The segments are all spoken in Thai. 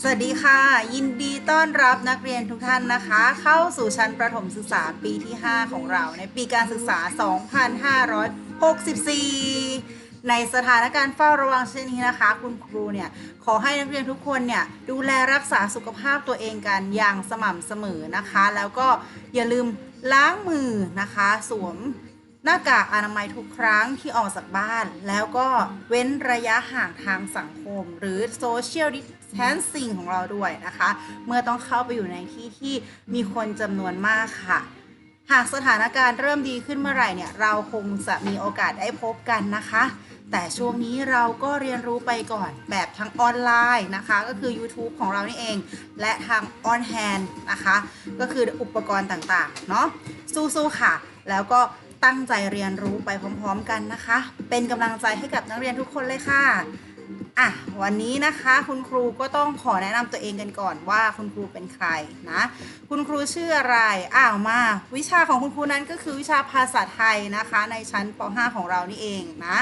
สวัสดีค่ะ ยินดีต้อนรับนักเรียนทุกท่านนะคะ เข้าสู่ชั้นประถมศึกษาปีที่ 5 ของเรา ในปีการศึกษา 2564 ในสถานการณ์เฝ้าระวังเช่นนี้นะคะ คุณครูเนี่ย ขอให้นักเรียนทุกคนเนี่ย ดูแลรักษาสุขภาพตัวเองกันอย่างสม่ำเสมอนะคะ แล้วก็อย่าลืมล้างมือนะคะ สวม หน้ากากอนามัยทุกครั้งที่ออกจากบ้าน แล้วก็เว้นระยะห่างทางสังคม หรือ social distancing ของเราด้วยนะคะ เมื่อต้องเข้าไปอยู่ในที่ที่มีคนจำนวนมากค่ะ หากสถานการณ์เริ่มดีขึ้นเมื่อไหร่เนี่ย เราคงจะมีโอกาสได้พบกันนะคะ แต่ช่วงนี้เราก็เรียนรู้ไปก่อนแบบทั้งออนไลน์นะคะ ก็คือ YouTube ของเรานี่เอง และทาง on hand นะคะ ก็คืออุปกรณ์ต่างๆ เนาะสู้ๆค่ะ แล้วก็ ตั้งใจเรียนรู้ไปพร้อมๆกันนะคะ เป็นกำลังใจให้กับนักเรียนทุกคนเลยค่ะอะวันนี้นะคะคุณครูก็ต้องขอแนะนำตัวเองกันก่อนว่าคุณครูเป็นใครนะคุณครูชื่ออะไรอ้าวมา วิชาของคุณครูนั้นก็คือวิชาภาษาไทยนะคะ ในชั้นป .5 ของเรานี่เองนะ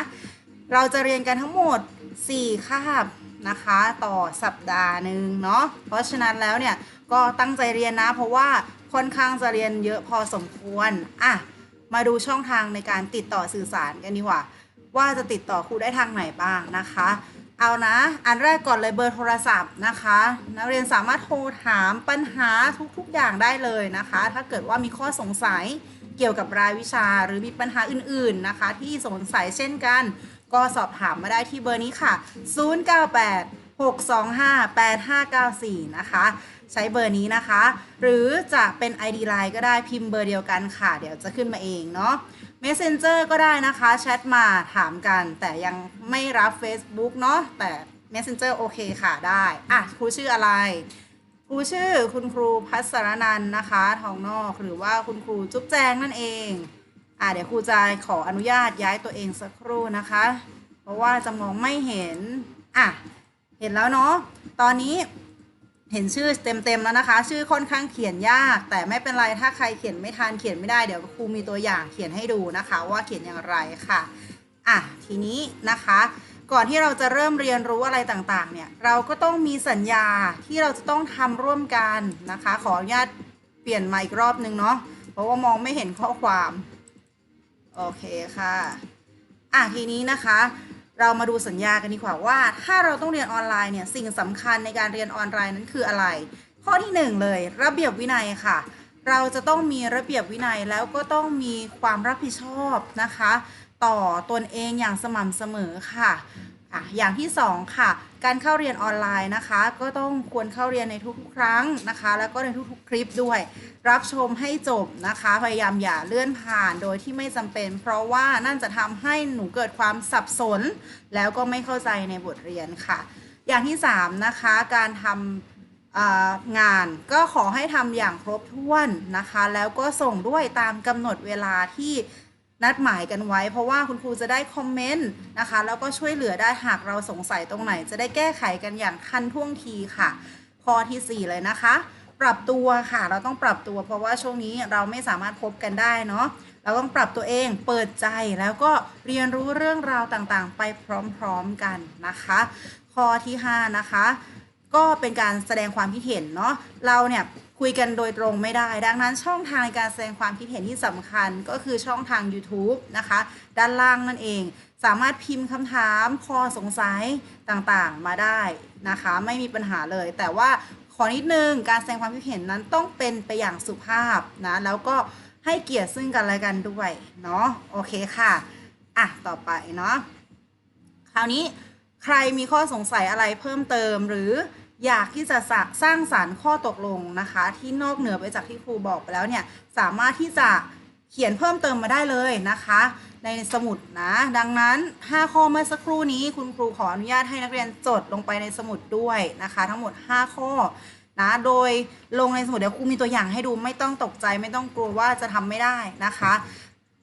เราจะเรียนกันทั้งหมด 4 คาบนะคะต่อสัปดาห์หนึ่งเนาะเพราะฉะนั้นแล้วเนี่ยก็ตั้งใจเรียนนะ เพราะว่าค่อนข้างจะเรียนเยอะพอสมควรอะ มาดูช่องทางในการติดต่อสื่อสารกันดีกว่า ว่าจะติดต่อครูได้ทางไหนบ้างนะคะ เอานะ อันแรกก่อนเลยเบอร์โทรศัพท์นะคะ นักเรียนสามารถโทรถามปัญหาทุกๆอย่างได้เลยนะคะ ถ้าเกิดว่ามีข้อสงสัยเกี่ยวกับรายวิชาหรือมีปัญหาอื่นๆนะคะ ที่สงสัยเช่นกัน ก็สอบถามมาได้ที่เบอร์นี้ค่ะ 098 625 8594 นะคะ ใช้เบอร์นี้นะคะ หรือจะเป็น ID Line ก็ได้พิมพ์เบอร์เดียวกันค่ะ เดี๋ยวจะขึ้นมาเองเนาะ Messenger ก็ได้นะคะแชทมาถามกัน แต่ยังไม่รับ Facebook เนาะแต่ Messenger โอเคค่ะได้อะครูชื่ออะไรครูชื่อคุณครูพัสรนันนะคะ ทองนอกหรือว่าคุณครูจุ๊บแจงนั่นเองอะเดี๋ยวครูจะขออนุญาตย้ายตัวเองสักครู่นะคะ เพราะว่าจะมองไม่เห็นอะเห็นแล้วเนาะตอนนี้ เห็นชื่อเต็มๆแล้วนะคะ ชื่อค่อนข้างเขียนยาก แต่ไม่เป็นไรถ้าใครเขียนไม่ทันเขียนไม่ได้เดี๋ยวครูมีตัวอย่างเขียนให้ดูนะคะ ว่าเขียนอย่างไรค่ะอะทีนี้นะคะ ก่อนที่เราจะเริ่มเรียนรู้อะไรต่างๆ เนี่ยเราก็ต้องมีสัญญาที่เราจะต้องทำร่วมกันนะคะ ขออนุญาตเปลี่ยนมค์อีกรอบนึงเนาะเพราะว่ามองไม่เห็นข้อความโอเคค่ะอะทีนี้นะคะ เรามาดูสัญญากันดีกว่าว่า ถ้าเราต้องเรียนออนไลน์เนี่ยสิ่งสำคัญในการเรียนออนไลน์นั้นคืออะไร ข้อที่หนึ่งเลย ระเบียบวินัยค่ะ เราจะต้องมีระเบียบวินัยแล้วก็ต้องมีความรับผิดชอบนะคะ ต่อตนเองอย่างสม่ำเสมอค่ะ อะอย่างที่สองค่ะ การเข้าเรียนออนไลน์นะคะ ก็ต้องควรเข้าเรียนในทุกๆครั้งนะคะ แล้วก็ในทุกๆคลิปด้วย รับชมให้จบนะคะ พยายามอย่าเลื่อนผ่านโดยที่ไม่จำเป็น เพราะว่านั่นจะทำให้หนูเกิดความสับสน แล้วก็ไม่เข้าใจในบทเรียนค่ะ อย่างที่สามนะคะ การทำอ่างานก็ขอให้ทำอย่างครบถ้วนนะคะ แล้วก็ส่งด้วยตามกำหนดเวลาที่ นัดหมายกันไว้ เพราะว่าคุณครูจะได้คอมเมนต์นะคะแล้วก็ช่วยเหลือได้หากเราสงสัยตรงไหน จะได้แก้ไขกันอย่างทันท่วงทีค่ะข้อทีสี่ 4 เลยนะคะ ปรับตัวค่ะ เราต้องปรับตัว เพราะว่าช่วงนี้เราไม่สามารถพบกันได้เนาะเราต้องปรับตัวเองเปิดใจแล้วก็เรียนรู้เรื่องราวต่างๆ ไปพร้อมๆกันนะคะข้อที่ 5 นะคะ ก็เป็นการแสดงความคิดเห็นเนาะเราเนี่ย คุยกันโดยตรงไม่ได้ ดังนั้นช่องทางในการแสดงความคิดเห็นที่สำคัญก็คือช่องทาง YouTube นะคะ ด้านล่างนั่นเอง สามารถพิมพ์คำถามข้อสงสัยต่างๆมาได้นะคะ ไม่มีปัญหาเลย แต่ว่าขอนิดนึงการแสดงความคิดเห็นนั้นต้องเป็นไปอย่างสุภาพนะ แล้วก็ให้เกียรติซึ่งกันและกันด้วยเนาะโอเคค่ะอะต่อไปเนาะคราวนี้ใครมีข้อสงสัยอะไรเพิ่มเติมหรือ อยากที่จะสร้างสางสารรค์ข้อตกลงนะคะ ที่นอกเหนือไปจากที่ครูบอกไปแล้วเนี่ยสามารถที่จะเขียนเพิ่มเติมมาได้เลยนะคะ ในสมุดนะ ดังนั้น 5 ข้อเมื่อสักครู่นี้คุณครูขออนุญาตให้นักเรียนจดลงไปในสมุดด้วยนะคะ ทั้งหมด 5 ข้อนะโดยลงในสมุดเดี๋ยวครูมีตัวอย่างให้ดูไม่ต้องตกใจไม่ต้องกลัวว่าจะทำไม่ได้นะคะ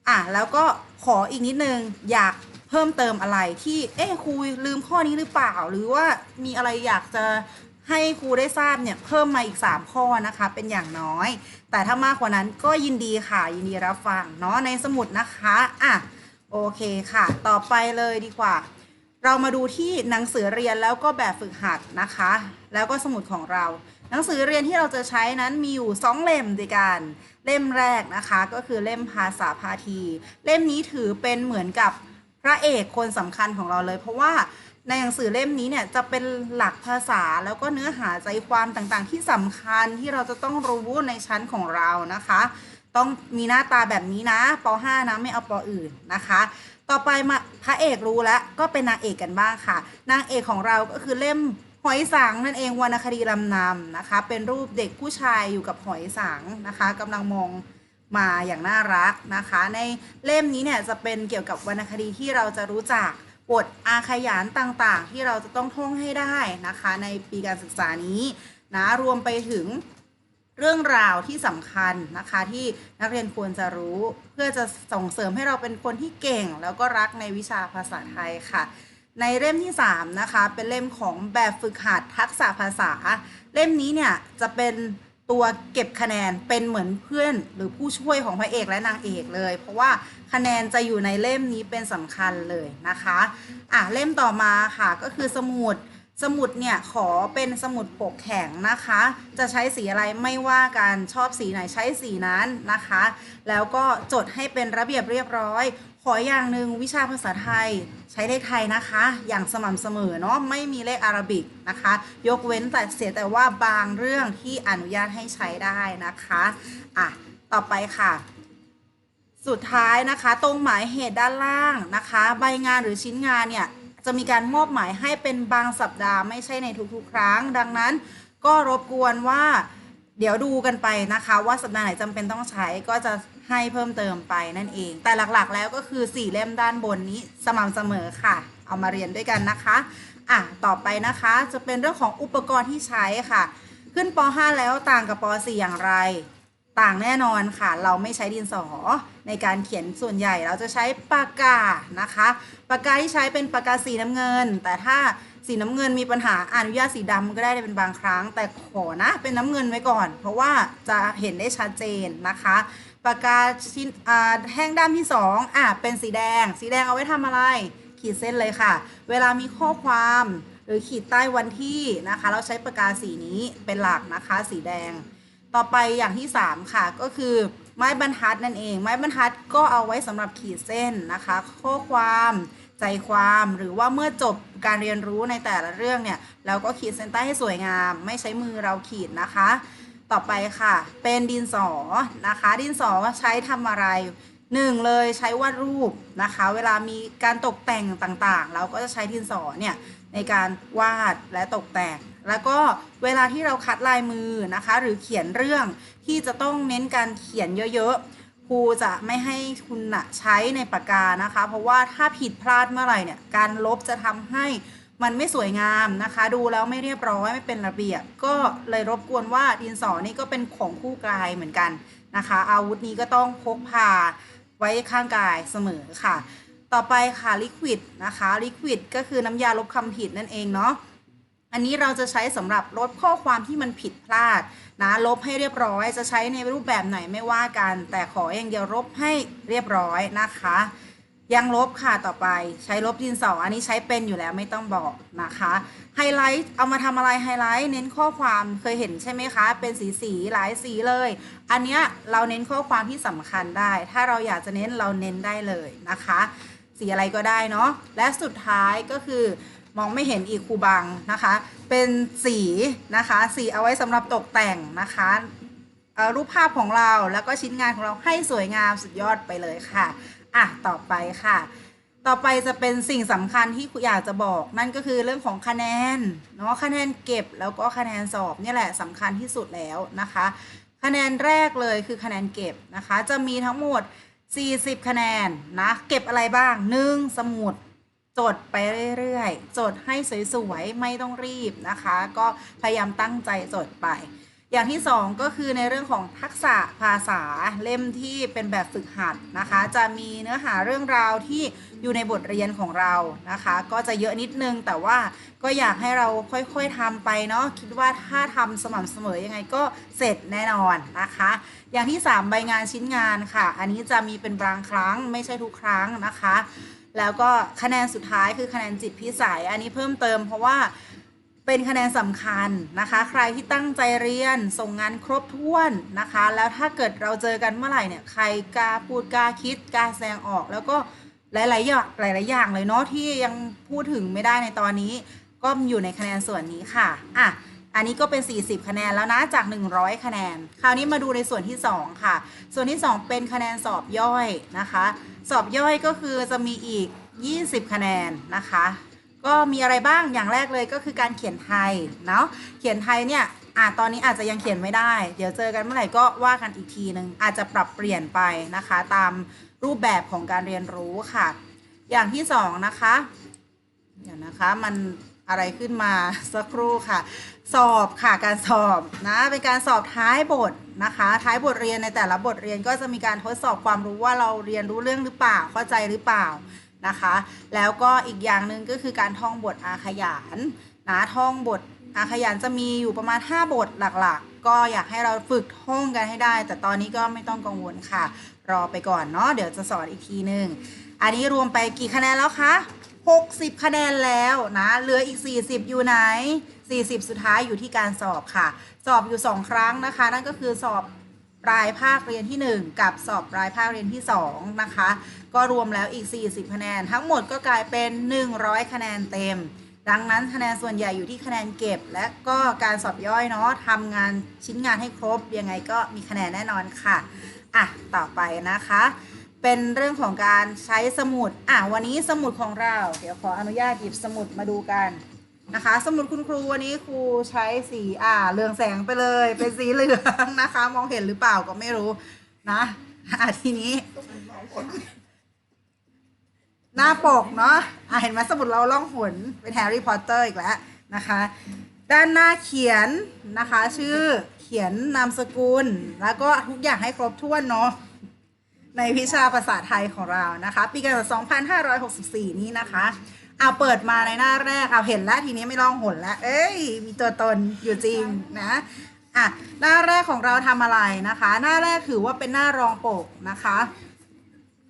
อะแล้วก็ขออีกนิดนึงอยาก เพิ่มเติมอะไรที่เอ๊ะครูลืมข้อนี้หรือเปล่า หรือว่ามีอะไรอยากจะให้ครูได้ทราบเนี่ยเพิ่มมาอีก 3 ข้อนะคะเป็นอย่างน้อย แต่ถ้ามากกว่านั้นก็ยินดีค่ะยินดีรับฟังเนาะในสมุดนะคะอะโอเคค่ะ ต่อไปเลยดีกว่า เรามาดูที่หนังสือเรียนแล้วก็แบบฝึกหัดนะคะ แล้วก็สมุดของเรา หนังสือเรียนที่เราจะใช้นั้นมีอยู่ 2 เล่มด้วยกันเล่มแรกนะคะ ก็คือเล่มภาษาพาที เล่มนี้ถือเป็นเหมือนกับ พระเอกคนสำคัญของเราเลย เพราะว่าในหนังสือเล่มนี้เนี่ยจะเป็นหลักภาษาแล้วก็เนื้อหาใจความต่างๆ ที่สำคัญที่เราจะต้องรู้ในชั้นของเรานะคะ ต้องมีหน้าตาแบบนี้นะป .5 นะไม่เอาปอื่นนะคะ ต่อไปมาพระเอกรู้แล้วก็เป็นนางเอกกันบ้างค่ะ นางเอกของเราก็คือเล่มหอยสังนั่นเองวรรณคดีลำนำนะคะ เป็นรูปเด็กผู้ชายอยู่กับหอยสังนะคะกำลังมอง มาอย่างน่ารักนะคะ ในเล่มนี้เนี่ยจะเป็นเกี่ยวกับวรรณคดีที่เราจะรู้จักบทอาขยานต่างๆ ที่เราจะต้องท่องให้ได้นะคะ ในปีการศึกษานี้นะรวมไปถึงเรื่องราวที่สำคัญนะคะที่นักเรียนควรจะรู้เพื่อจะส่งเสริมให้เราเป็นคนที่เก่ง แล้วก็รักในวิชาภาษาไทยค่ะ ในเล่มที่ 3 นะคะ เป็นเล่มของแบบฝึกหัดทักษะภาษา เล่มนี้เนี่ยจะเป็น ตัวเก็บคะแนนเป็นเหมือนเพื่อนหรือผู้ช่วยของพระเอกและนางเอกเลย เพราะว่าคะแนนจะอยู่ในเล่มนี้เป็นสำคัญเลยนะคะอะเล่มต่อมาค่ะก็คือสมุดสมุดเนี่ยขอเป็นสมุดปกแข็งนะคะ จะใช้สีอะไรไม่ว่ากันชอบสีไหนใช้สีนั้นนะคะ แล้วก็จดให้เป็นระเบียบเรียบร้อย ขออย่างหนึ่งวิชาภาษาไทยใช้เลขไทยนะคะ อย่างสม่ำเสมอเนาะไม่มีเลขอาราบิกนะคะ ยกเว้นแต่เสียแต่ว่าบางเรื่องที่อนุญาตให้ใช้ได้นะคะอะต่อไปค่ะ สุดท้ายนะคะ ตรงหมายเหตุด้านล่างนะคะ ใบงานหรือชิ้นงานเนี่ยจะมีการมอบหมายให้เป็นบางสัปดาห์ไม่ใช่ในทุกๆ ครั้ง ดังนั้นก็รบกวนว่า เดี๋ยวดูกันไปนะคะ ว่าสัปดาห์ไหนจำเป็นต้องใช้ก็จะ ให้เพิ่มเติมไปนั่นเอง แต่หลักๆแล้วก็คือ 4 เล่มด้านบนนี้สม่ำเสมอค่ะ เอามาเรียนด้วยกันนะคะ อะ ต่อไปนะคะจะเป็นเรื่องของอุปกรณ์ที่ใช้ค่ะ ขึ้นป .5 แล้วต่างกับป .4 อย่างไร ต่างแน่นอนค่ะ เราไม่ใช้ดินสอในการเขียนส่วนใหญ่เราจะใช้ปากกานะคะ ปากกาที่ใช้เป็นปากกาสีน้ำเงิน แต่ถ้าสีน้ำเงินมีปัญหาอนุญาตสีดำก็ได้เป็นบางครั้ง แต่ขอนะ เป็นน้ำเงินไว้ก่อน เพราะว่าจะเห็นได้ชัดเจนนะคะ ปากกาชิ้นอ่าแห้งด้ามที่2อะเป็นสีแดง สีแดงเอาไว้ทำอะไร ขีดเส้นเลยค่ะ เวลามีข้อความหรือขีดใต้วันที่นะคะ เราใช้ปากกาสีนี้เป็นหลักนะคะ สีแดง ต่อไปอย่างที่ 3 ค่ะ ก็คือไม้บรรทัดนั่นเอง ไม้บรรทัดก็เอาไว้สำหรับขีดเส้นนะคะ ข้อความใจความหรือว่าเมื่อจบการเรียนรู้ในแต่ละเรื่องเนี่ย เราก็ขีดเส้นใต้ให้สวยงาม ไม่ใช้มือเราขีดนะคะ ต่อไปค่ะ เป็นดินสอนะคะ ดินสอใช้ทำอะไรหนึ่งเลยใช้วาดรูปนะคะ เวลามีการตกแต่งต่างๆ เราก็จะใช้ดินสอเนี่ยในการวาดและตกแต่ง แล้วก็เวลาที่เราคัดลายมือนะคะ หรือเขียนเรื่องที่จะต้องเน้นการเขียนเยอะๆครูจะไม่ให้คุณนะใช้ในปากกานะคะ เพราะว่าถ้าผิดพลาดเมื่อไหร่เนี่ยการลบจะทำให้ มันไม่สวยงามนะคะ ดูแล้วไม่เรียบร้อยไม่เป็นระเบียบ ก็เลยรบกวนว่าดินสอนี่ก็เป็นของคู่กายเหมือนกันนะคะ อาวุธนี้ก็ต้องพกพาไว้ข้างกายเสมอค่ะ ต่อไปค่ะลิควิดนะคะลิควิดก็คือน้ำยาลบคำผิดนั่นเองเนาะอันนี้เราจะใช้สำหรับลบข้อความที่มันผิดพลาดนะลบให้เรียบร้อย จะใช้ในรูปแบบไหนไม่ว่ากัน แต่ขออย่างเดียวลบให้เรียบร้อยนะคะ ยังลบค่ะต่อไปใช้ลบดินสออันนี้ใช้เป็นอยู่แล้วไม่ต้องบอกนะคะไฮไลท์เอามาทำอะไรไฮไลท์เน้นข้อความเคยเห็นใช่ไหมคะ เป็นสีสีหลายสีเลย อันเนี้ยเราเน้นข้อความที่สำคัญได้ ถ้าเราอยากจะเน้นเราเน้นได้เลยนะคะ สีอะไรก็ได้เนาะและสุดท้ายก็คือมองไม่เห็นอีกคูบังนะคะ เป็นสีนะคะ สีเอาไว้สำหรับตกแต่งนะคะรูปภาพของเราแล้วก็ชิ้นงานของเราให้สวยงามสุดยอดไปเลยค่ะ อะต่อไปค่ะ ต่อไปจะเป็นสิ่งสำคัญที่อยากจะบอก นั่นก็คือเรื่องของคะแนนเนาะคะแนนเก็บแล้วก็คะแนนสอบนี่แหละสำคัญที่สุดแล้วนะคะ คะแนนแรกเลยคือคะแนนเก็บนะคะ จะมีทั้งหมด 40 คะแนนนะเก็บอะไรบ้าง 1 สมุดจดไปเรื่อยๆ จดให้สวยๆ ไม่ต้องรีบนะคะ ก็พยายามตั้งใจจดไป อย่างที่สองก็คือในเรื่องของทักษะภาษาเล่มที่เป็นแบบฝึกหัดนะคะ จะมีเนื้อหาเรื่องราวที่อยู่ในบทเรียนของเรานะคะ ก็จะเยอะนิดนึงแต่ว่าก็อยากให้เราค่อยๆทำไปเนาะคิดว่าถ้าทำสม่ำเสมอยังไงก็เสร็จแน่นอนนะคะ อย่างที่ 3 ใบงานชิ้นงานค่ะ อันนี้จะมีเป็นบางครั้งไม่ใช่ทุกครั้งนะคะ แล้วก็คะแนนสุดท้ายคือคะแนนจิตพิสัยอันนี้เพิ่มเติมเพราะว่า เป็นคะแนนสำคัญนะคะ ใครที่ตั้งใจเรียนส่งงานครบถ้วนนะคะ แล้วถ้าเกิดเราเจอกันเมื่อไหร่เนี่ยใครกล้าพูดกล้าคิดกล้าแสดงออก แล้วก็หลายๆอย่างหลายๆอย่างเลยเนาะที่ยังพูดถึงไม่ได้ในตอนนี้ ก็อยู่ในคะแนนส่วนนี้ค่ะอะอันนี้ก็เป็น 40 คะแนนแล้วนะจาก 100 คะแนน คราวนี้มาดูในส่วนที่ 2 ค่ะ ส่วนที่ 2 เป็นคะแนนสอบย่อยนะคะ สอบย่อยก็คือจะมีอีก 20 คะแนนนะคะ ก็มีอะไรบ้างอย่างแรกเลยก็คือการเขียนไทยเนาะเขียนไทยเนี่ยอะตอนนี้อาจจะยังเขียนไม่ได้ เดี๋ยวเจอกันเมื่อไหร่ก็ว่ากันอีกทีหนึ่งอาจจะปรับเปลี่ยนไปนะคะ ตามรูปแบบของการเรียนรู้ค่ะ อย่างที่สองนะคะเดี๋ยวนะคะมันอะไรขึ้นมาสักครู่ค่ะ สอบค่ะการสอบนะเป็นการสอบท้ายบทนะคะ ท้ายบทเรียนในแต่ละบทเรียนก็จะมีการทดสอบความรู้ว่าเราเรียนรู้เรื่องหรือเปล่าเข้าใจหรือเปล่า นะคะ แล้วก็อีกอย่างหนึ่งก็คือการท่องบทอาขยานนะท่องบทอาขยานจะมีอยู่ประมาณ 5 บทหลักๆ ก็อยากให้เราฝึกท่องกันให้ได้ แต่ตอนนี้ก็ไม่ต้องกังวลค่ะ รอไปก่อนเนาะเดี๋ยวจะสอนอีกทีหนึ่งอันนี้รวมไปกี่คะแนนแล้วคะ60 คะแนนแล้วนะเหลืออีก 40 อยู่ไหน 40 สุดท้ายอยู่ที่การสอบค่ะ สอบอยู่ 2 ครั้งนะคะ นั่นก็คือสอบ ปลายภาคเรียนที่ 1 กับสอบปลายภาคเรียนที่ 2 นะคะ ก็รวมแล้วอีก 40 คะแนน ทั้งหมดก็กลายเป็น 100 คะแนนเต็ม ดังนั้นคะแนนส่วนใหญ่อยู่ที่คะแนนเก็บ และก็การสอบย่อยเนาะทำงานชิ้นงานให้ครบ ยังไงก็มีคะแนนแน่นอนค่ะ อะ ต่อไปนะคะ เป็นเรื่องของการใช้สมุด อะ วันนี้สมุดของเรา เดี๋ยวขออนุญาตหยิบสมุดมาดูกัน นะคะ สมุดคุณครูวันนี้ครูใช้สีอ่าเรืองแสงไปเลย เป็นสีเหลืองนะคะ มองเห็นหรือเปล่าก็ไม่รู้นะอะทีนี้ หน้าปกเนาะอะเห็นไหมสมุดเราล่องหนเป็นแฮร์รี่พอตเตอร์อีกแล้วนะคะ ด้านหน้าเขียนนะคะ ชื่อเขียนนามสกุล แล้วก็ทุกอย่างให้ครบถ้วนเนาะในวิชาภาษาไทยของเรานะคะ ปีการศึกษา 2564 นี้นะคะ เอาเปิดมาในหน้าแรกเอาเห็นแล้วทีนี้ไม่ร้องหนแล้วเอ้ย มีตัวตนอยู่จริงนะอะหน้าแรกของเราทำอะไรนะคะ หน้าแรกถือว่าเป็นหน้ารองปกนะคะ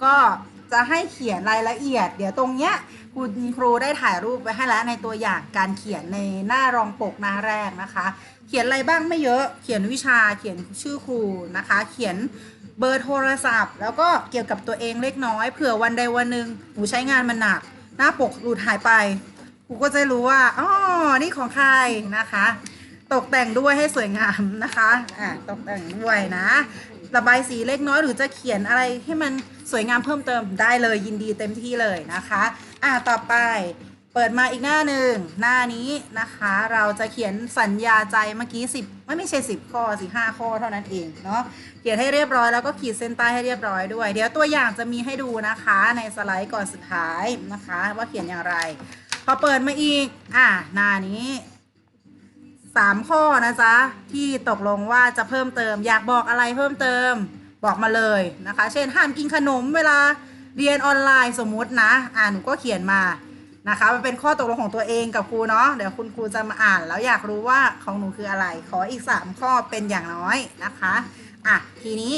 ก็จะให้เขียนรายละเอียด เดี๋ยวตรงเนี้ยคุณครูได้ถ่ายรูปไว้ให้แล้วในตัวอย่างการเขียนในหน้ารองปกหน้าแรกนะคะ เขียนอะไรบ้างไม่เยอะ เขียนวิชาเขียนชื่อครูนะคะ เขียนเบอร์โทรศัพท์ แล้วก็เกี่ยวกับตัวเองเล็กน้อยเผื่อวันใดวันหนึ่งหนูใช้งานมันหนัก หน้าปกหลุดหายไปครูก็จะรู้ว่าอ๋อนี่ของใครนะคะ ตกแต่งด้วยให้สวยงามนะคะอ่าตกแต่งด้วยนะระบายสีเล็กน้อยหรือจะเขียนอะไรให้มันสวยงามเพิ่มเติมได้เลยยินดีเต็มที่เลยนะคะอ่าต่อไปเปิดมาอีกหน้าหนึ่งหน้านี้นะคะ เราจะเขียนสัญญาใจเมื่อกี้10ไม่ไม่ใช่10ข้อสิ5ข้อเท่านั้นเองเนาะ เขียนให้เรียบร้อยแล้วก็ขีดเส้นใต้ให้เรียบร้อยด้วย เดี๋ยวตัวอย่างจะมีให้ดูนะคะ ในสไลด์ก่อนสุดท้ายนะคะ ว่าเขียนอย่างไร พอเปิดมาอีก อ่าหน้านี้สามข้อนะจ๊ะที่ตกลงว่าจะเพิ่มเติม อยากบอกอะไรเพิ่มเติมบอกมาเลยนะคะ เช่นห้ามกินขนมเวลาเรียนออนไลน์สมมุตินะ อ่าหนูก็เขียนมานะคะมันเป็นข้อตกลงของตัวเองกับครูเนาะเดี๋ยวคุณครูจะมาอ่าน แล้วอยากรู้ว่าของหนูคืออะไร ขออีก 3 ข้อเป็นอย่างน้อยนะคะ อะทีนี้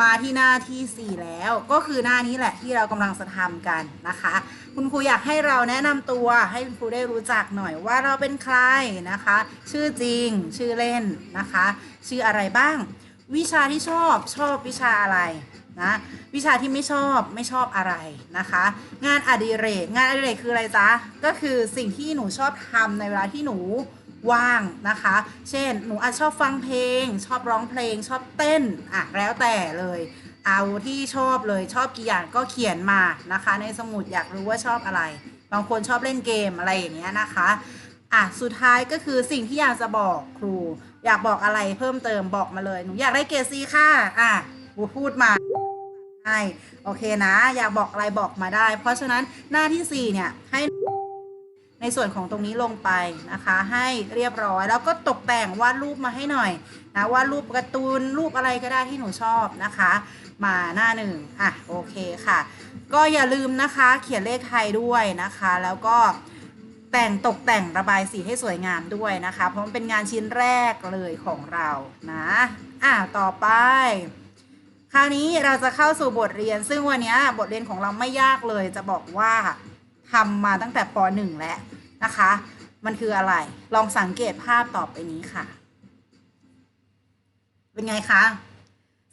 มาที่หน้าที่ 4 แล้วก็คือหน้านี้แหละที่เรากำลังจะทำกันนะคะ คุณครูอยากให้เราแนะนำตัวให้คุณครูได้รู้จักหน่อยว่าเราเป็นใครนะคะ ชื่อจริง ชื่อเล่นนะคะ ชื่ออะไรบ้าง วิชาที่ชอบชอบวิชาอะไรนะวิชาที่ไม่ชอบไม่ชอบอะไรนะคะ งานอดิเรกงานอดิเรกคืออะไรจ๊ะก็คือสิ่งที่หนูชอบทำในเวลาที่หนู ว่างนะคะ เช่น หนูอาจชอบฟังเพลง ชอบร้องเพลง ชอบเต้นอะแล้วแต่เลยเอาที่ชอบเลยชอบกี่อย่างก็เขียนมานะคะ ในสมุดอยากรู้ว่าชอบอะไร บางคนชอบเล่นเกมอะไรอย่างเงี้ยนะคะอะสุดท้ายก็คือสิ่งที่อยากจะบอกครู อยากบอกอะไรเพิ่มเติมบอกมาเลยหนูอยากได้เกรดซีค่ะอะครูพูดมาใช่โอเคนะ อยากบอกอะไรบอกมาได้ เพราะฉะนั้นหน้าที่4เนี่ยให้ ในส่วนของตรงนี้ลงไปนะคะ ให้เรียบร้อยแล้วก็ตกแต่งวาดรูปมาให้หน่อยนะวาดรูปการ์ตูนรูปอะไรก็ได้ที่หนูชอบนะคะ มาหน้าหนึ่งอะโอเคค่ะ ก็อย่าลืมนะคะ เขียนเลขไทยด้วยนะคะ แล้วก็แต่งตกแต่งระบายสีให้สวยงามด้วยนะคะ เพราะมันเป็นงานชิ้นแรกเลยของเรานะอะต่อไปคราวนี้เราจะเข้าสู่บทเรียน ซึ่งวันนี้บทเรียนของเราไม่ยากเลยจะบอกว่า ทำมาตั้งแต่ป .1 แล้วนะคะ มันคืออะไร ลองสังเกตภาพต่อไปนี้ค่ะ เป็นไงคะ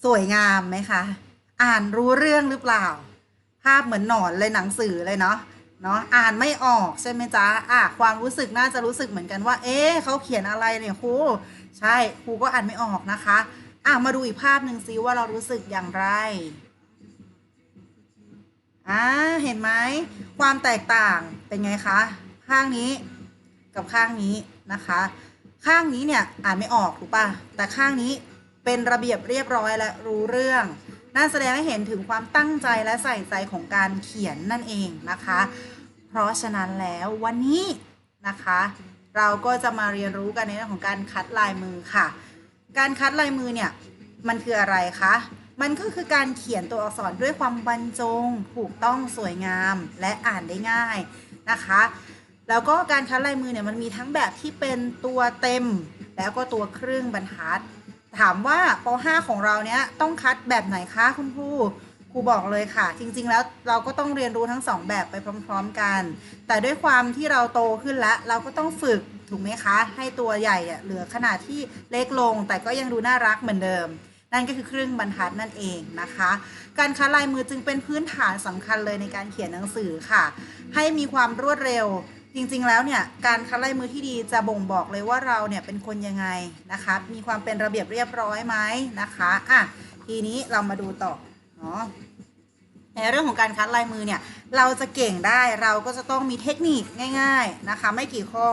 สวยงามไหมคะ อ่านรู้เรื่องหรือเปล่า ภาพเหมือนหนอนเลยหนังสือเลยเนาะเนาะอ่านไม่ออกใช่ไหมจ๊ะอะความรู้สึกน่าจะรู้สึกเหมือนกันว่า เอ๊ะเขาเขียนอะไรเนี่ยครูใช่ครูก็อ่านไม่ออกนะคะ อะมาดูอีกภาพหนึ่งซิว่าเรารู้สึกอย่างไร อ่าเห็นไหมความแตกต่างเป็นไงคะข้างนี้กับข้างนี้นะคะ ข้างนี้เนี่ยอ่านไม่ออกถูกปะแต่ข้างนี้เป็นระเบียบเรียบร้อยและรู้เรื่องน่าแสดงให้เห็นถึงความตั้งใจและใส่ใจของการเขียนนั่นเองนะคะ เพราะฉะนั้นแล้ววันนี้นะคะ เราก็จะมาเรียนรู้กันในเรื่องของการคัดลายมือค่ะ การคัดลายมือเนี่ยมันคืออะไรคะ มันก็คือการเขียนตัวอักษรด้วยความบรรจง ถูกต้องสวยงามและอ่านได้ง่ายนะคะ แล้วก็การคัดลายมือเนี่ยมันมีทั้งแบบที่เป็นตัวเต็ม แล้วก็ตัวครึ่งบรรทัด ถามว่าป .5 ของเราเนี้ยต้องคัดแบบไหนคะคุณครูครูบอกเลยค่ะ จริง ๆ แล้วเราก็ต้องเรียนรู้ทั้งสองแบบไปพร้อม ๆ กัน แต่ด้วยความที่เราโตขึ้นแล้ว เราก็ต้องฝึกถูกไหมคะ ให้ตัวใหญ่เหลือขนาดที่เล็กลง แต่ก็ยังดูน่ารักเหมือนเดิม นั่นก็คือครึ่งบรรทัดนั่นเองนะคะ การคัดลายมือจึงเป็นพื้นฐานสำคัญเลยในการเขียนหนังสือค่ะ ให้มีความรวดเร็ว จริงๆแล้วเนี่ยการคัดลายมือที่ดีจะบ่งบอกเลยว่าเราเนี่ยเป็นคนยังไงนะคะ มีความเป็นระเบียบเรียบร้อยไหมนะคะอะทีนี้เรามาดูต่อเนาะในเรื่องของการคัดลายมือเนี่ยเราจะเก่งได้เราก็จะต้องมีเทคนิคง่าย ๆนะคะ ไม่กี่ข้อ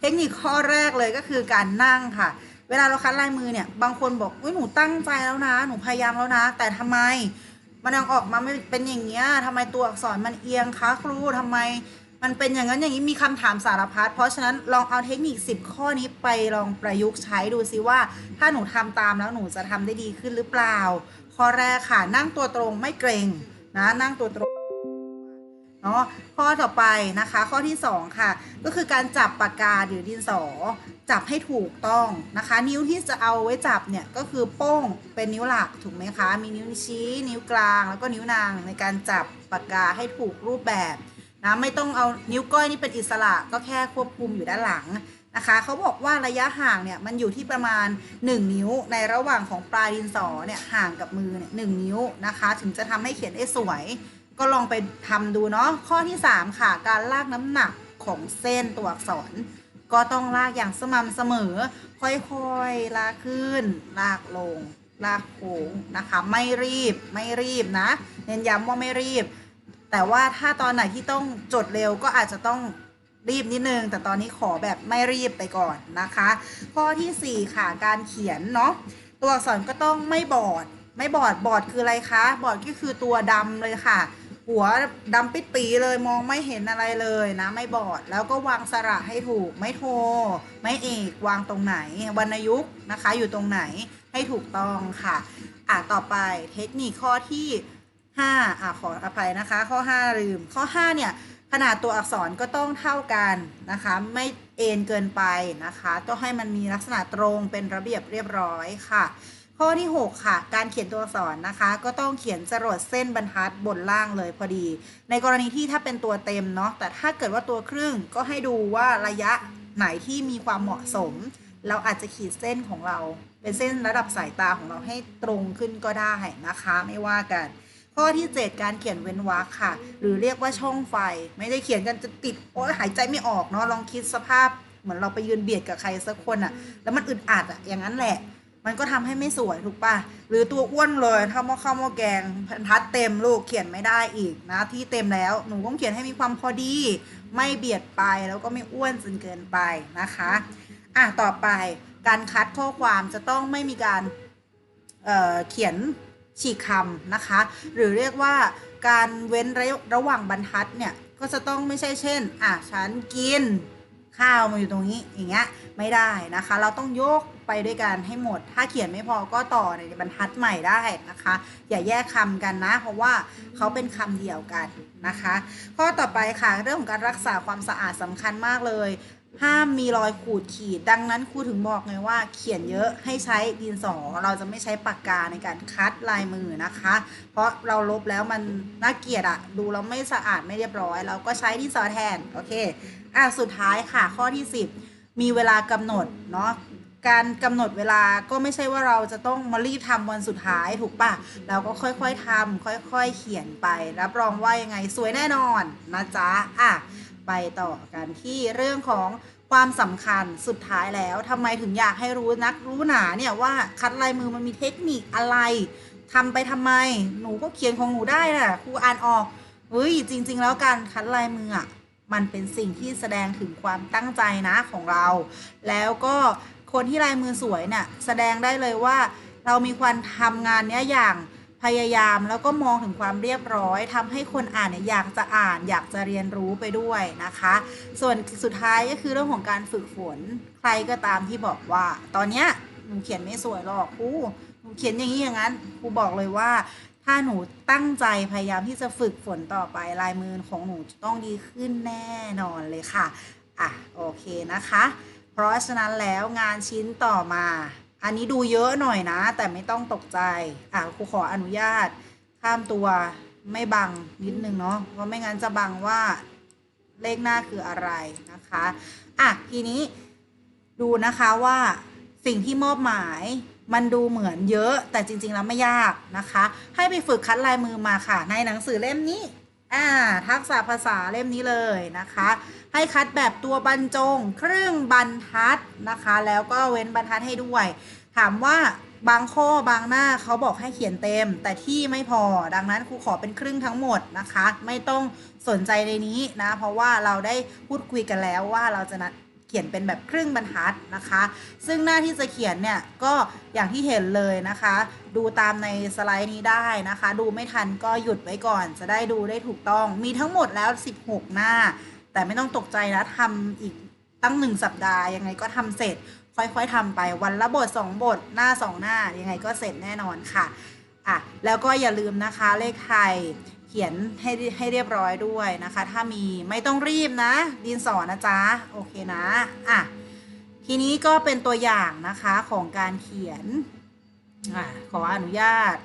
เทคนิคข้อแรกเลยก็คือการนั่งค่ะ เวลาเราคัดลายมือเนี่ย บางคนบอกอุ้ยหนูตั้งใจแล้วนะ หนูพยายามแล้วนะ แต่ทำไม มันยังออกมาไม่เป็นอย่างเงี้ยทำไมตัวอักษรมันเอียงคะครูทำไม มันเป็นอย่างนั้นอย่างนี้มีคำถามสารพัดเพราะฉะนั้นลองเอาเทคนิค 10 ข้อนี้ไปลองประยุกต์ใช้ดูซิว่า ถ้าหนูทำตามแล้วหนูจะทำได้ดีขึ้นหรือเปล่า ข้อแรกค่ะนั่งตัวตรงไม่เกรงนะนั่งตัวตรง เนาะข้อต่อไปนะคะ ข้อที่ 2 ค่ะ ก็คือการจับปากกาหรือดินสอ จับให้ถูกต้องนะคะ นิ้วที่จะเอาไว้จับเนี่ยก็คือโป้งเป็นนิ้วหลักถูกไหมคะ มีนิ้วชี้ นิ้วกลาง แล้วก็นิ้วนางในการจับปากกาให้ถูกรูปแบบนะไม่ต้องเอานิ้วก้อยนี่เป็นอิสระก็แค่ควบคุมอยู่ด้านหลังนะคะเขาบอกว่าระยะห่างเนี่ยมันอยู่ที่ประมาณ 1 นิ้วในระหว่างของปลายดินสอเนี่ยห่างกับมือเนี่ยหนิ้วนะคะ ถึงจะทำให้เขียนได้สวย ก็ลองไปทำดูเนาะข้อที่ 3 ค่ะ การลากน้ำหนักของเส้นตัวอักษร ก็ต้องลากอย่างสม่ำเสมอ ค่อยๆลากขึ้น ลากลง ลากโค้งนะคะ ไม่รีบไม่รีบนะ เน้นย้ำว่าไม่รีบ แต่ว่าถ้าตอนไหนที่ต้องจดเร็วก็อาจจะต้องรีบนิดนึง แต่ตอนนี้ขอแบบไม่รีบไปก่อนนะคะ ข้อทีสี่4 ค่ะการเขียนเนาะตัวอักษรก็ต้องไม่บอด ไม่บอดบอดคืออะไรคะ บอดก็คือตัวดำเลยค่ะ หัวดำปิดปีเลยมองไม่เห็นอะไรเลยนะ ไม่บอด แล้วก็วางสระให้ถูก ไม่โท ไม่เอกวางตรงไหนวรรณยุกต์นะคะ อยู่ตรงไหนให้ถูกต้องค่ะ อะต่อไปเทคนิคข้อที่ 5 อะขออภัยนะคะ ข้อ 5 ลืม ข้อ 5 เนี่ย ขนาดตัวอักษรก็ต้องเท่ากันนะคะ ไม่เอ็นเกินไปนะคะต้องให้มันมีลักษณะตรงเป็นระเบียบเรียบร้อยค่ะ ข้อที่ 6 ค่ะ การเขียนตัวอักษรนะคะ ก็ต้องเขียนจรดเส้นบรรทัดบนล่างเลยพอดี ในกรณีที่ถ้าเป็นตัวเต็มเนาะแต่ถ้าเกิดว่าตัวครึ่งก็ให้ดูว่าระยะไหนที่มีความเหมาะสม เราอาจจะขีดเส้นของเรา เป็นเส้นระดับสายตาของเราให้ตรงขึ้นก็ได้นะคะ ไม่ว่ากัน ข้อที่ 7 การเขียนเว้นวรรคค่ะ หรือเรียกว่าช่องไฟ ไม่ได้เขียนกันจะติดโอ้ยหายใจไม่ออกเนาะลองคิดสภาพ เหมือนเราไปยืนเบียดกับใครสักคนอะแล้วมันอึดอัดอะอย่างนั้นแหละ มันก็ทำให้ไม่สวยถูกปะหรือตัวอ้วนเลยถ้าหม้อข้าวหม้อแกงบรรทัดเต็มลูกเขียนไม่ได้อีกนะ ที่เต็มแล้วหนูต้องเขียนให้มีความพอดี ไม่เบียดไปแล้วก็ไม่อ้วนจนเกินไปนะคะอะต่อไปการคัดข้อความจะต้องไม่มีการเเขียนฉีกคำนะคะ หรือเรียกว่าการเว้นระระหว่างบรรทัดเนี่ยก็จะต้องไม่ใช่เช่น อะฉันกินข้าวมาอยู่ตรงนี้อย่างเงี้ยไม่ได้นะคะ เราต้องยก ไปด้วยกันให้หมด ถ้าเขียนไม่พอก็ต่อในบรรทัดใหม่ได้นะคะ อย่าแยกคำกันนะ เพราะว่าเขาเป็นคำเดียวกันนะคะ ข้อต่อไปค่ะเรื่องของการรักษาความสะอาดสำคัญมากเลยห้ามมีรอยขูดขีด ดังนั้นครูถึงบอกไงว่า เขียนเยอะให้ใช้ดินสอ เราจะไม่ใช้ปากกาในการคัดลายมือนะคะ เพราะเราลบแล้วมันน่าเกลียดอะดูแล้วไม่สะอาดไม่เรียบร้อย เราก็ใช้ดินสอแทน โอเค อะ สุดท้ายค่ะข้อที่ 10 มีเวลากำหนดเนาะ การกำหนดเวลาก็ไม่ใช่ว่าเราจะต้องมารีบทำวันสุดท้ายถูกปะเราก็ค่อยๆทำค่อยๆ เขียนไป รับรองว่ายังไงสวยแน่นอนนะจ๊ะอะไปต่อกันที่เรื่องของความสำคัญสุดท้ายแล้วทำไมถึงอยากให้รู้นักรู้หนาเนี่ยว่าคัดลายมือมันมีเทคนิคอะไรทำไปทำไม หนูก็เขียนของหนูได้น่ะครูอ่านออกเฮ้ยจริง ๆ แล้วการคัดลายมืออะมันเป็นสิ่งที่แสดงถึงความตั้งใจนะของเรา แล้วก็ คนที่ลายมือสวยเนี่ยแสดงได้เลยว่า เรามีความทำงานเนี้ยอย่างพยายามแล้วก็มองถึงความเรียบร้อยทำให้คนอ่านเนี่ยอยากจะอ่าน อยากจะเรียนรู้ไปด้วยนะคะ ส่วนสุดท้ายก็คือเรื่องของการฝึกฝน ใครก็ตามที่บอกว่า ตอนเนี้ยหนูเขียนไม่สวยหรอกครูหนูเขียนอย่างนี้อย่างนั้นครูบอกเลยว่า ถ้าหนูตั้งใจพยายามที่จะฝึกฝนต่อไปลายมือของหนูจะต้องดีขึ้นแน่นอนเลยค่ะอะโอเคนะคะ เพราะฉะนั้นแล้วงานชิ้นต่อมา อันนี้ดูเยอะหน่อยนะ แต่ไม่ต้องตกใจ อะครูขออนุญาต ข้ามตัวไม่บังนิดนึงเนาะเพราะไม่งั้นจะบังว่าเลขหน้าคืออะไรนะคะอะทีนี้ดูนะคะว่าสิ่งที่มอบหมายมันดูเหมือนเยอะแต่จริง ๆ แล้วไม่ยากนะคะ ให้ไปฝึกคัดลายมือมาค่ะ ในหนังสือเล่มนี้ อ่าทักษะภาษาเล่มนี้เลยนะคะ ให้คัดแบบตัวบรรจงครึ่งบรรทัดนะคะ แล้วก็เว้นบรรทัดให้ด้วย ถามว่าบางข้อบางหน้าเขาบอกให้เขียนเต็ม แต่ที่ไม่พอดังนั้นครูขอเป็นครึ่งทั้งหมดนะคะ ไม่ต้องสนใจในนี้นะ เพราะว่าเราได้พูดคุยกันแล้วว่าเราจะนัด ขียนเป็นแบบครึ่งบรรทัดนะคะ ซึ่งหน้าที่จะเขียนเนี่ยก็อย่างที่เห็นเลยนะคะ ดูตามในสไลด์นี้ได้นะคะ ดูไม่ทันก็หยุดไว้ก่อน จะได้ดูได้ถูกต้อง มีทั้งหมดแล้ว 16 หน้า แต่ไม่ต้องตกใจนะทำอีกตั้งหนึ่งสัปดาห์ยังไงก็ทำเสร็จ ค่อยๆทำไปวันละบท 2 บทหน้า 2 หน้ายังไงก็เสร็จแน่นอนค่ะอะแล้วก็อย่าลืมนะคะเลขไทย ขียนให้ให้เรียบร้อยด้วยนะคะ ถ้ามีไม่ต้องรีบนะ ดินสอนะจ๊ะ โอเคนะอะทีนี้ก็เป็นตัวอย่างนะคะของการเขียนอะขออนุญาต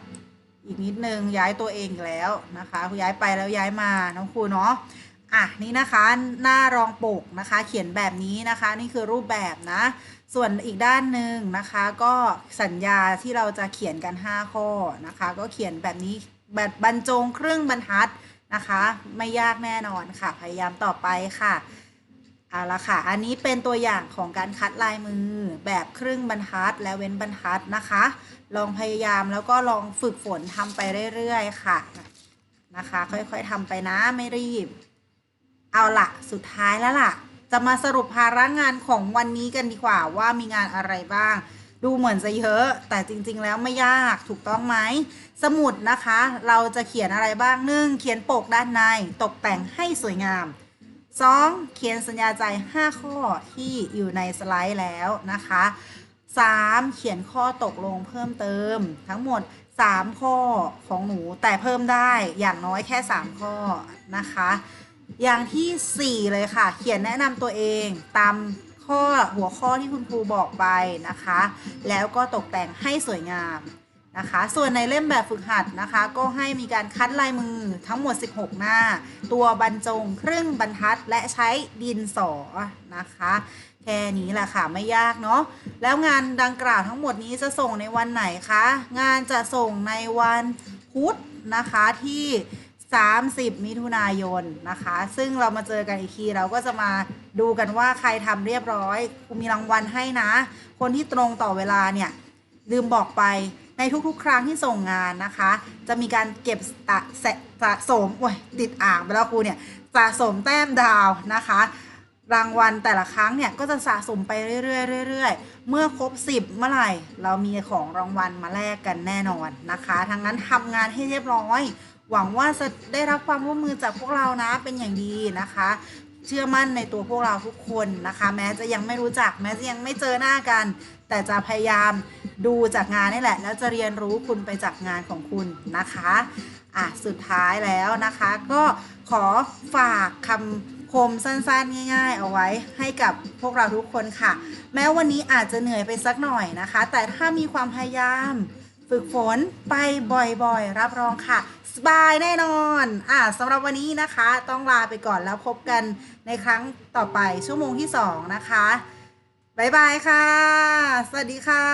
อีกนิดนึงย้ายตัวเองแล้วนะคะย้ายไปแล้วย้ายมาน้องครูเนาะอะนี่นะคะหน้ารองปกนะคะ เขียนแบบนี้นะคะ นี่คือรูปแบบนะ ส่วนอีกด้านหนึ่งนะคะ ก็สัญญาที่เราจะเขียนกัน 5 ข้อนะคะ ก็เขียนแบบนี้ แบบบรรจงครึ่งบรรทัดนะคะ ไม่ยากแน่นอนค่ะ พยายามต่อไปค่ะเอาละค่ะ อันนี้เป็นตัวอย่างของการคัดลายมือแบบครึ่งบรรทัดและเว้นบรรทัดนะคะ ลองพยายามแล้วก็ลองฝึกฝนทำไปเรื่อยๆค่ะนะคะ ค่อยๆทำไปนะไม่รีบ เอาละสุดท้ายแล้วล่ะ จะมาสรุปภาระงานของวันนี้กันดีกว่าว่ามีงานอะไรบ้าง ดูเหมือนจะเยอะ แต่จริง ๆ แล้วไม่ยากถูกต้องไหม สมุดนะคะ เราจะเขียนอะไรบ้างหนึ่งเขียนปกด้านในตกแต่งให้สวยงาม 2. เขียนสัญญาใจ 5 ข้อที่อยู่ในสไลด์แล้วนะคะ 3. เขียนข้อตกลงเพิ่มเติม ทั้งหมด 3 ข้อของหนูแต่เพิ่มได้อย่างน้อยแค่ 3 ข้อนะคะ อย่างทีสี่4 เลยค่ะ เขียนแนะนำตัวเองตาม ข้อหัวข้อที่คุณครูบอกไปนะคะ แล้วก็ตกแต่งให้สวยงามนะคะ ส่วนในเล่มแบบฝึกหัดนะคะ ก็ให้มีการคัดลายมือทั้งหมด 16 หน้า ตัวบรรจงครึ่งบรรทัดและใช้ดินสอนะคะแค่นี้แหละค่ะไม่ยากเนาะแล้วงานดังกล่าวทั้งหมดนี้จะส่งในวันไหนคะ งานจะส่งในวันพุธนะคะที่ 30 มิถุนายนนะคะ ซึ่งเรามาเจอกันอีกทีเราก็จะมา ดูกันว่าใครทำเรียบร้อยครูมีรางวัลให้นะ คนที่ตรงต่อเวลาเนี่ยลืมบอกไปในทุกๆ ครั้งที่ส่งงานนะคะ จะมีการเก็บสะสะสะสมโอ้ยติดอ่างไปแล้วครูเนี่ยสะสมแต้มดาวนะคะ รางวัลแต่ละครั้งเนี่ยก็จะสะสมไปเรื่อยๆเรื่อยๆเมื่อครบ 10 เมื่อไหร่ เรามีของรางวัลมาแลกกันแน่นอนนะคะทั้งนั้นทำงานให้เรียบร้อยหวังว่าจะได้รับความร่วมมือจากพวกเรานะเป็นอย่างดีนะคะ เชื่อมั่นในตัวพวกเราทุกคนนะคะ แม้จะยังไม่รู้จัก แม้จะยังไม่เจอหน้ากัน แต่จะพยายามดูจากงานนี่แหละ แล้วจะเรียนรู้คุณไปจากงานของคุณนะคะอะสุดท้ายแล้วนะคะ ก็ขอฝากคำคมสั้นๆ ง่าย ๆ เอาไว้ให้กับพวกเราทุกคนค่ะ แม้วันนี้อาจจะเหนื่อยไปสักหน่อยนะคะ แต่ถ้ามีความพยายาม ฝึกฝนไปบ่อยๆ รับรองค่ะ สบายแน่นอน อ่าสำหรับวันนี้นะคะ ต้องลาไปก่อนแล้วพบกันในครั้งต่อไปชั่วโมงที่ 2 นะคะบายบายค่ะ สวัสดีค่ะ